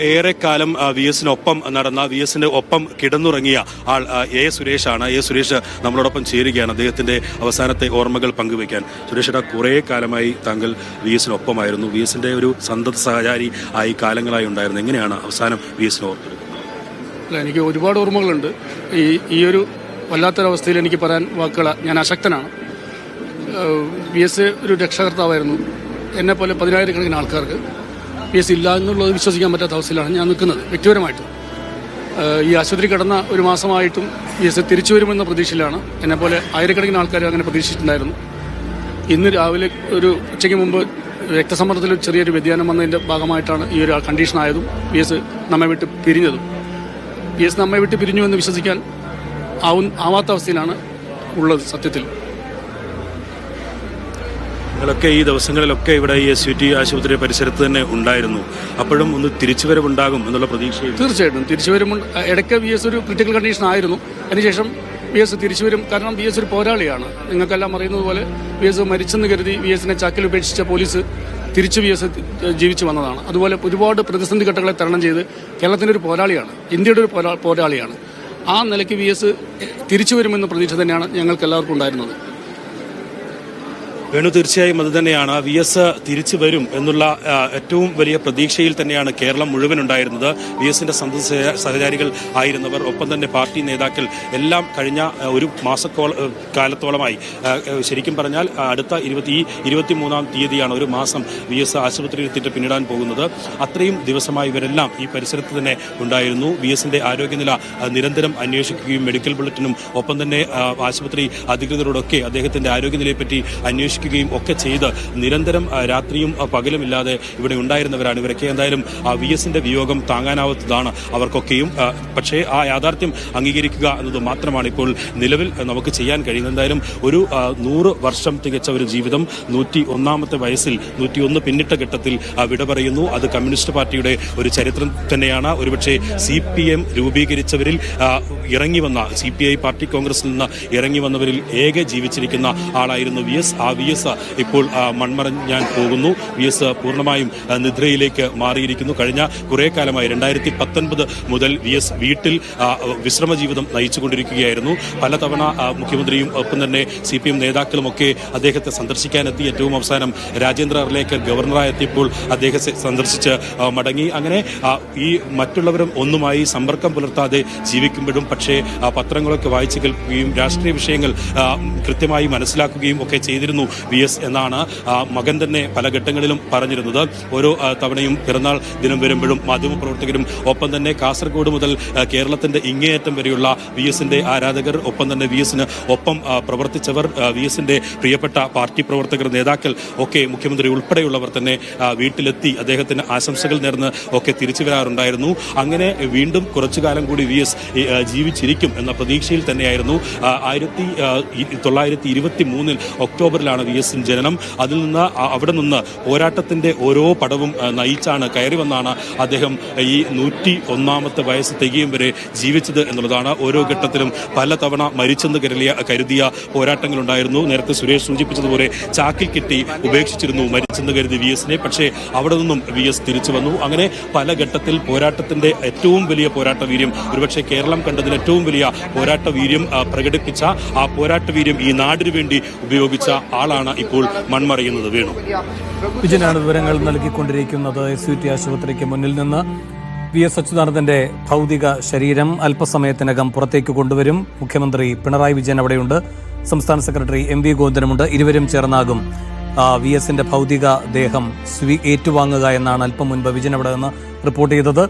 ഏറെക്കാലം വി എസിനൊപ്പം നടന്ന വി എസിന്റെ ഒപ്പം കിടന്നുറങ്ങിയ ആൾ എ. സുരേഷ് ആണ് എ. സുരേഷ് നമ്മളോടൊപ്പം ചേരുകയാണ് അദ്ദേഹത്തിന്റെ അവസാനത്തെ ഓർമ്മകൾ പങ്കുവയ്ക്കാൻ. സുരേഷേട്ടാ കുറേ കാലമായി താങ്കൾ വി എസിനൊപ്പമായിരുന്നു വി എസിന്റെ ഒരു സന്തത സഹചാരി ആയി കാലങ്ങളായി ഉണ്ടായിരുന്നു. എങ്ങനെയാണ് അവസാനം വി എസിനെ ഓർത്തെടുക്കുന്നത്? എനിക്ക് ഒരുപാട് ഓർമ്മകളുണ്ട്. ഈ ഈ ഒരു വല്ലാത്തൊരവസ്ഥയിൽ എനിക്ക് പറയാൻ വാക്കുകൾ ഞാൻ അശക്തനാണ്. വി എസ് ഒരു രക്ഷകർത്താവായിരുന്നു. എന്നെപ്പോലെ പതിനായിരക്കണക്കിന് ആൾക്കാർക്ക് ബി എസ് ഇല്ല എന്നുള്ളത് വിശ്വസിക്കാൻ പറ്റാത്ത അവസ്ഥയിലാണ് ഞാൻ നിൽക്കുന്നത് വ്യക്തിപരമായിട്ട്. ഈ ആശുപത്രി കടന്ന ഒരു മാസമായിട്ടും പി എസ് തിരിച്ചു വരുമെന്ന പ്രതീക്ഷയിലാണ്. എന്നെപ്പോലെ ആയിരക്കണക്കിന് ആൾക്കാർ അങ്ങനെ പ്രതീക്ഷിച്ചിട്ടുണ്ടായിരുന്നു. ഇന്ന് രാവിലെ ഒരു ഉച്ചയ്ക്ക് മുമ്പ് രക്തസമ്മർദ്ദത്തിൽ ചെറിയൊരു വ്യതിയാനം വന്നതിന്റെ ഭാഗമായിട്ടാണ് ഈ ഒരു കണ്ടീഷൻ ആയതും പി എസ് നമ്മെ വിട്ട് പിരിഞ്ഞതും. പി എസ് നമ്മെ വിട്ട് പിരിഞ്ഞു എന്ന് വിശ്വസിക്കാൻ ആവും ആവാത്ത അവസ്ഥയിലാണ് ഉള്ളത് സത്യത്തിൽ. നിങ്ങളൊക്കെ ഈ ദിവസങ്ങളിലൊക്കെ ഇവിടെ ഈ എസ് യു ടി ആശുപത്രി പരിസരത്ത് തന്നെ ഉണ്ടായിരുന്നു. അപ്പോഴും ഒന്ന് തിരിച്ചുവരവുണ്ടാകും എന്നുള്ള പ്രതീക്ഷയിൽ തീർച്ചയായിട്ടും. തിരിച്ചുവരും ഇടയ്ക്ക് വി എസ് ഒരു ക്രിട്ടിക്കൽ കണ്ടീഷൻ ആയിരുന്നു. അതിനുശേഷം വി എസ് തിരിച്ചു വരും കാരണം വി എസ് ഒരു പോരാളിയാണ്. നിങ്ങൾക്കെല്ലാം അറിയുന്നത് പോലെ വി എസ് മരിച്ചെന്ന് കരുതി വി എസിനെ ചാക്കിൽ ഉപേക്ഷിച്ച പോലീസ് തിരിച്ചു വി എസ് ജീവിച്ചു വന്നതാണ്. അതുപോലെ ഒരുപാട് പ്രതിസന്ധി ഘട്ടങ്ങളെ തരണം ചെയ്ത് കേരളത്തിന്റെ ഒരു പോരാളിയാണ്. ഇന്ത്യയുടെ ഒരു പോരാ- പോരാളിയാണ്. ആ നിലയ്ക്ക് വി എസ് തിരിച്ചു വരുമെന്ന പ്രതീക്ഷ തന്നെയാണ് ഞങ്ങൾക്ക് എല്ലാവർക്കും ഉണ്ടായിരുന്നത്. വേണു തീർച്ചയായും അത് തന്നെയാണ്. വി എസ് തിരിച്ചു വരും എന്നുള്ള ഏറ്റവും വലിയ പ്രതീക്ഷയിൽ തന്നെയാണ് കേരളം മുഴുവൻ ഉണ്ടായിരുന്നത്. വി എസിന്റെ സന്തത സഹചാരികൾ ആയിരുന്നവർ ഒപ്പം തന്നെ പാർട്ടി നേതാക്കൾ എല്ലാം കഴിഞ്ഞ ഒരു മാസക്കോള കാലത്തോളമായി. ശരിക്കും പറഞ്ഞാൽ അടുത്ത ഇരുപത്തി ഈ ഇരുപത്തിമൂന്നാം തീയതിയാണ് ഒരു മാസം വി എസ് ആശുപത്രിയിൽ എത്തിയിട്ട് പിന്നിടാൻ പോകുന്നത്. അത്രയും ദിവസമായി ഇവരെല്ലാം ഈ പരിസരത്ത് തന്നെ ഉണ്ടായിരുന്നു. വി എസിന്റെ ആരോഗ്യനില നിരന്തരം അന്വേഷിക്കുകയും മെഡിക്കൽ ബുള്ളറ്റിനും ഒപ്പം തന്നെ ആശുപത്രി അധികൃതരോടൊക്കെ അദ്ദേഹത്തിന്റെ ആരോഗ്യനിലയെപ്പറ്റി അന്വേഷിക്കുകയും ഒക്കെ ചെയ്ത് നിരന്തരം രാത്രിയും പകലുമില്ലാതെ ഇവിടെ ഉണ്ടായിരുന്നവരാണ്. ഇവരൊക്കെ എന്തായാലും വി എസിന്റെ വിയോഗം താങ്ങാനാവാത്തതാണ് അവർക്കൊക്കെയും. പക്ഷേ ആ യാഥാർത്ഥ്യം അംഗീകരിക്കുക എന്നത് മാത്രമാണ് ഇപ്പോൾ നിലവിൽ നമുക്ക് ചെയ്യാൻ കഴിയുന്നത്. എന്തായാലും ഒരു നൂറ് വർഷം തികച്ച ഒരു ജീവിതം നൂറ്റി ഒന്നാമത്തെ വയസ്സിൽ നൂറ്റി ഒന്ന് പിന്നിട്ട ഘട്ടത്തിൽ വിട പറയുന്നു. അത് കമ്മ്യൂണിസ്റ്റ് പാർട്ടിയുടെ ഒരു ചരിത്രം തന്നെയാണ്. ഒരുപക്ഷെ സി പി എം രൂപീകരിച്ചവരിൽ ഇറങ്ങി വന്ന സി പി ഐ പാർട്ടി കോൺഗ്രസിൽ നിന്ന് ഇറങ്ങി വന്നവരിൽ ഏക ജീവിച്ചിരിക്കുന്ന ആളായിരുന്നു വി എസ് ആ വി എസ് ഇപ്പോൾ മൺമറഞ്ഞാൻ പോകുന്നു. വി എസ് പൂർണമായും നിദ്രയിലേക്ക് മാറിയിരിക്കുന്നു. കഴിഞ്ഞ കുറേ കാലമായി രണ്ടായിരത്തി പത്തൊൻപത് മുതൽ വി എസ് വീട്ടിൽ വിശ്രമ ജീവിതം നയിച്ചുകൊണ്ടിരിക്കുകയായിരുന്നു. പലതവണ മുഖ്യമന്ത്രിയും ഒപ്പം തന്നെ സി പി എം നേതാക്കളുമൊക്കെ അദ്ദേഹത്തെ സന്ദർശിക്കാനെത്തി. ഏറ്റവും അവസാനം രാജേന്ദ്ര അർലേക്കർ ഗവർണറായി എത്തിയപ്പോൾ അദ്ദേഹത്തെ സന്ദർശിച്ച് മടങ്ങി. അങ്ങനെ ഈ മറ്റുള്ളവരും ഒന്നുമായി സമ്പർക്കം പുലർത്താതെ ജീവിക്കുമ്പോഴും പക്ഷേ പത്രങ്ങളൊക്കെ വായിച്ചു കേൾക്കുകയും രാഷ്ട്രീയ വിഷയങ്ങൾ കൃത്യമായി മനസ്സിലാക്കുകയും ഒക്കെ ചെയ്തിരുന്നു. വി എസ് എന്നാണ് മകൻ തന്നെ പല ഘട്ടങ്ങളിലും പറഞ്ഞിരുന്നത്. ഓരോ തവണയും പിറന്നാൾ ദിനം വരുമ്പോഴും മാധ്യമപ്രവർത്തകരും ഒപ്പം തന്നെ കാസർഗോഡ് മുതൽ കേരളത്തിന്റെ ഇങ്ങേയറ്റം വരെയുള്ള വി എസിന്റെ ആരാധകർ ഒപ്പം തന്നെ വി എസിന് ഒപ്പം പ്രവർത്തിച്ചവർ വി എസിന്റെ പ്രിയപ്പെട്ട പാർട്ടി പ്രവർത്തകർ നേതാക്കൾ ഒക്കെ മുഖ്യമന്ത്രി ഉൾപ്പെടെയുള്ളവർ തന്നെ വീട്ടിലെത്തി അദ്ദേഹത്തിന് ആശംസകൾ നേർന്ന് ഒക്കെ തിരിച്ചു വരാറുണ്ടായിരുന്നു. അങ്ങനെ വീണ്ടും കുറച്ചു കാലം കൂടി വി എസ് ജീവിച്ചിരിക്കും എന്ന പ്രതീക്ഷയിൽ തന്നെയായിരുന്നു. ആയിരത്തി തൊള്ളായിരത്തി ഇരുപത്തി മൂന്നിൽ ഒക്ടോബറിലാണ് വി എസിന് ജനനം അതിൽ നിന്ന് അവിടെ നിന്ന് പോരാട്ടത്തിന്റെ ഓരോ പടവും നയിച്ചാണ് കയറി വന്നാണ് അദ്ദേഹം ഈ നൂറ്റി ഒന്നാമത്തെ വയസ്സ് തികയും വരെ ജീവിച്ചത് എന്നുള്ളതാണ് ഓരോ ഘട്ടത്തിലും പലതവണ മരിച്ചെന്ന് കരുതിയ കരുതിയ പോരാട്ടങ്ങളുണ്ടായിരുന്നു. നേരത്തെ സുരേഷ് സൂചിപ്പിച്ചതുപോലെ ചാക്കിൽ കിട്ടി ഉപേക്ഷിച്ചിരുന്നു മരിച്ചെന്ന് കരുതി വി എസിനെ. പക്ഷേ അവിടെ നിന്നും വി എസ് തിരിച്ചു വന്നു. അങ്ങനെ പല ഘട്ടത്തിൽ പോരാട്ടത്തിന്റെ ഏറ്റവും വലിയ പോരാട്ട വീര്യം ഒരുപക്ഷെ കേരളം കണ്ടതിൽ ഏറ്റവും വലിയ പോരാട്ട വീര്യം പ്രകടിപ്പിച്ച ആ പോരാട്ട വീര്യം ഈ നാടിനു വേണ്ടി ഉപയോഗിച്ച ആളാണ് ഇപ്പോൾ മൺമറയുന്നത് വേണു. വിജയനാണ് വിവരങ്ങൾ നൽകിക്കൊണ്ടിരിക്കുന്നത്. എസ് യു ടി ആശുപത്രിക്ക് മുന്നിൽ നിന്ന് വി എസ് അച്യുതാനന്ദന്റെ ഭൗതിക ശരീരം അല്പസമയത്തിനകം പുറത്തേക്ക് കൊണ്ടുവരും. മുഖ്യമന്ത്രി പിണറായി വിജയൻ അവിടെയുണ്ട്. സംസ്ഥാന സെക്രട്ടറി എം വി ഗോവിന്ദനുമുണ്ട്. ഇരുവരും ചേർന്നാകും. വി എസിന്റെ ഭൗതിക ദേഹം സ്വീ ഏറ്റുവാങ്ങുക എന്നാണ് അല്പം മുൻപ് വിജയൻ അവിടെ നിന്ന് റിപ്പോർട്ട് ചെയ്തത്.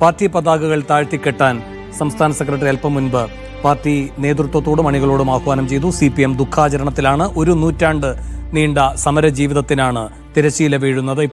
പാർട്ടി പതാകകൾ താഴ്ത്തിക്കെട്ടാൻ സംസ്ഥാന സെക്രട്ടറി അല്പം മുൻപ് പാർട്ടി നേതൃത്വത്തോടും അണികളോടും ആഹ്വാനം ചെയ്തു. സി പി എം ദുഃഖാചരണത്തിലാണ് ഒരു നൂറ്റാണ്ട് നീണ്ട സമര ജീവിതത്തിനാണ് വീഴുന്നത്.